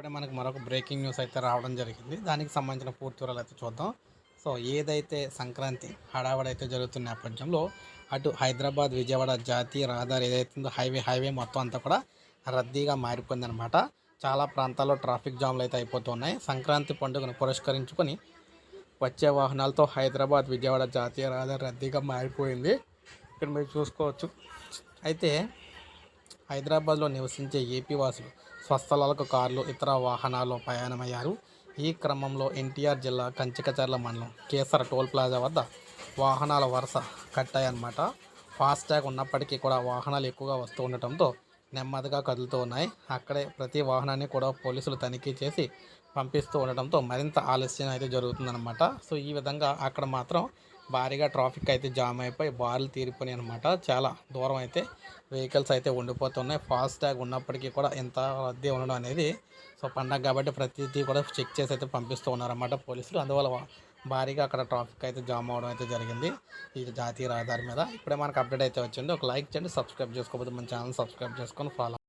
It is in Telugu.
ఇప్పుడే మనకు మరొక బ్రేకింగ్ న్యూస్ అయితే రావడం జరిగింది. దానికి సంబంధించిన పూర్తి వివరాలు అయితే చూద్దాం. సో ఏదైతే సంక్రాంతి హడావడైతే జరుగుతున్న నేపథ్యంలో అటు హైదరాబాద్ విజయవాడ జాతీయ రహదారి ఏదైతే ఉందో హైవే హైవే మొత్తం అంతా కూడా రద్దీగా మారిపోయిందనమాట చాలా ప్రాంతాల్లో ట్రాఫిక్ జామ్లు అయితే అయిపోతున్నాయి. సంక్రాంతి పండుగను పురస్కరించుకొని వచ్చే వాహనాలతో హైదరాబాద్ విజయవాడ జాతీయ రహదారి రద్దీగా మారిపోయింది. ఇక్కడ మీరు చూసుకోవచ్చు. అయితే హైదరాబాద్లో నివసించే ఏపీ వాసులు స్వస్థలాలకు కార్లు ఇతర వాహనాల్లో ప్రయాణమయ్యారు. ఈ క్రమంలో ఎన్టీఆర్ జిల్లా కంచికచర్ల మండలం కేసర టోల్ ప్లాజా వద్ద వాహనాల వరుస కట్టాయన్నమాట. ఫాస్టాగ్ ఉన్నప్పటికీ కూడా వాహనాలు ఎక్కువగా వస్తూ ఉండటంతో నెమ్మదిగా కదులుతూ ఉన్నాయి. అక్కడే ప్రతి వాహనాన్ని కూడా పోలీసులు తనిఖీ చేసి పంపిస్తూ ఉండటంతో మరింత ఆలస్యం అయితే జరుగుతుందన్నమాట. సో ఈ విధంగా అక్కడ మాత్రం భారీగా ట్రాఫిక్ అయితే జామ్ అయిపోయి బార్లు తీరిపోయినాయి అనమాట చాలా దూరం అయితే వెహికల్స్ అయితే ఉండిపోతున్నాయి. ఫాస్ట్ ట్యాగ్ ఉన్నప్పటికీ కూడా ఎంత రద్దీ ఉండడం అనేది సో పండగ కాబట్టి ప్రతిదీ కూడా చెక్ చేసి అయితే పంపిస్తూ ఉన్నారన్నమాట పోలీసులు. అందువల్ల భారీగా అక్కడ ట్రాఫిక్ అయితే జామ్ అవడం అయితే జరిగింది ఈ జాతీయ రహదారి మీద. ఇప్పుడే మనకు అప్డేట్ అయితే వచ్చింది. ఒక లైక్ చేయండి సబ్స్క్రైబ్ చేసుకోకపోతే మన ఛానల్ సబ్స్క్రైబ్ చేసుకొని ఫాలో